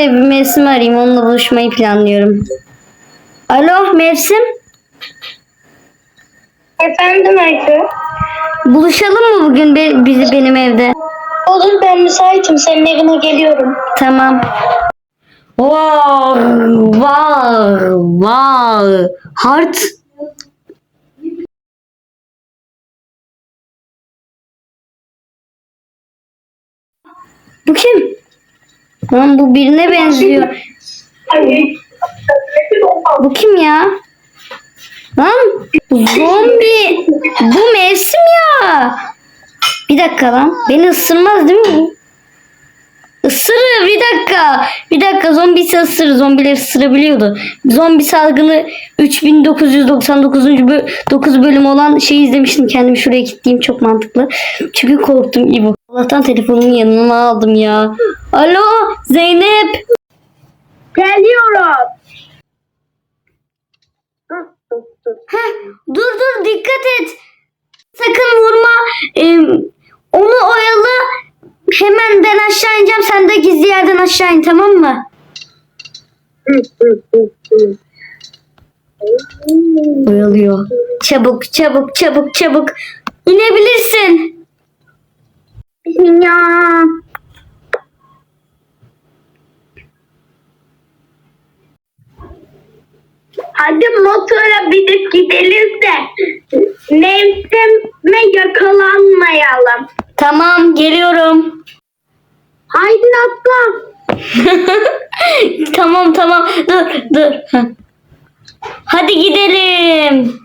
de bir mevsim arayayım. Onunla buluşmayı planlıyorum. Alo mevsim. Efendim Ayşe. Buluşalım mı bugün be- bizi benim evde? Olur ben müsaitim. Senin evine geliyorum. Tamam. Wow, wow, wow. Heart. Bu kim? Lan bu birine benziyor. Bu kim ya? Lan zombi. Bu mevsim ya. Bir dakika lan. Beni ısırmaz değil mi? Isırır bir dakika. Bir dakika zombisi ısırır. Zombiler ısırabiliyordu. Zombi salgını 3999. bö 9 bölüm olan şeyi izlemiştim. Kendimi şuraya kilitleyeyim çok mantıklı. Çünkü korktum İbo. Allah'tan telefonumu yanıma aldım ya. Alo Zeynep. Geliyorum. Heh, dur dur dikkat et. Sakın vurma. Ee, onu oyalı. Hemen ben aşağı ineceğim. Sen de gizli yerden aşağı in tamam mı? Oyalıyor. Çabuk çabuk çabuk çabuk. İnebilirsin. Hadi motora binip gidelim de mevsime yakalanmayalım. Tamam geliyorum. Haydi atla. tamam tamam dur dur. Hadi gidelim.